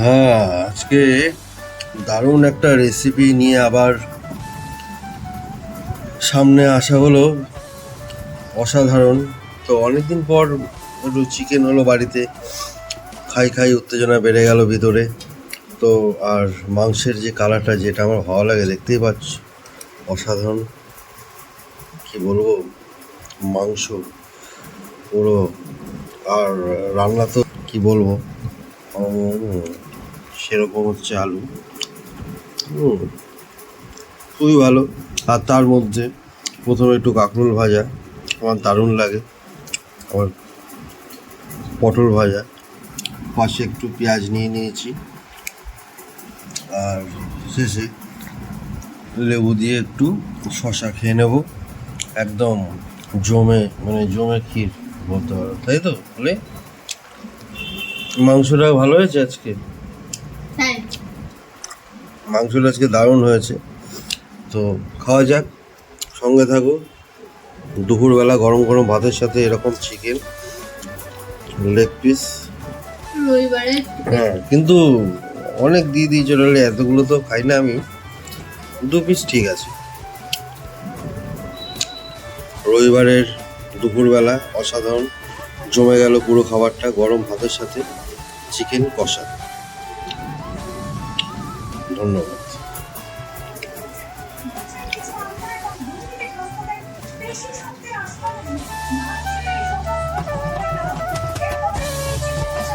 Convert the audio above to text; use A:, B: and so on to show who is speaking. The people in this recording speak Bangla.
A: হ্যাঁ আজকে দারুণ একটা রেসিপি নিয়ে আবার সামনে আসা হলো। অসাধারণ। তো অনেকদিন পর একটু চিকেন হলো বাড়িতে। খাই খাই উত্তেজনা বেড়ে গেল ভিতরে। তো আর মাংসের যে কালারটা যেটা আমার ভালো লাগে, দেখতেই পাচ্ছ। অসাধারণ। কি বলব? মাংস পুরো। আর রান্না তো কি বলব? সেরকম হচ্ছে আলু। হুম, খুবই ভালো। আর তার মধ্যে প্রথমে একটু কাঁকরোল ভাজা আমার দারুণ লাগে। আমার পটল ভাজা। পাশে একটু পেঁয়াজ নিয়ে নিয়েছি। আর শেষে লেবু দিয়ে একটু শশা খেয়ে নেব। একদম জমে মানে জমে ক্ষীর বলতে পারো তাই তো বলে? মাংসটা ভালো হয়েছে আজকে? মাংসটা আজকে দারুণ হয়েছে। তো খাওয়া যাক সঙ্গে থাকো। দুপুরবেলা গরম গরম ভাতের সাথে এরকম চিকেন লেগ পিস হ্যাঁ কিন্তু অনেক দিয়ে দিয়ে চলে এতগুলো তো খাই না আমি। দু পিস ঠিক আছে। রবিবারের দুপুরবেলা অসাধারণ। জমে গেল পুরো খাবারটা গরম ভাতের সাথে চিকেন কষা। ধন্যবাদ Thank you.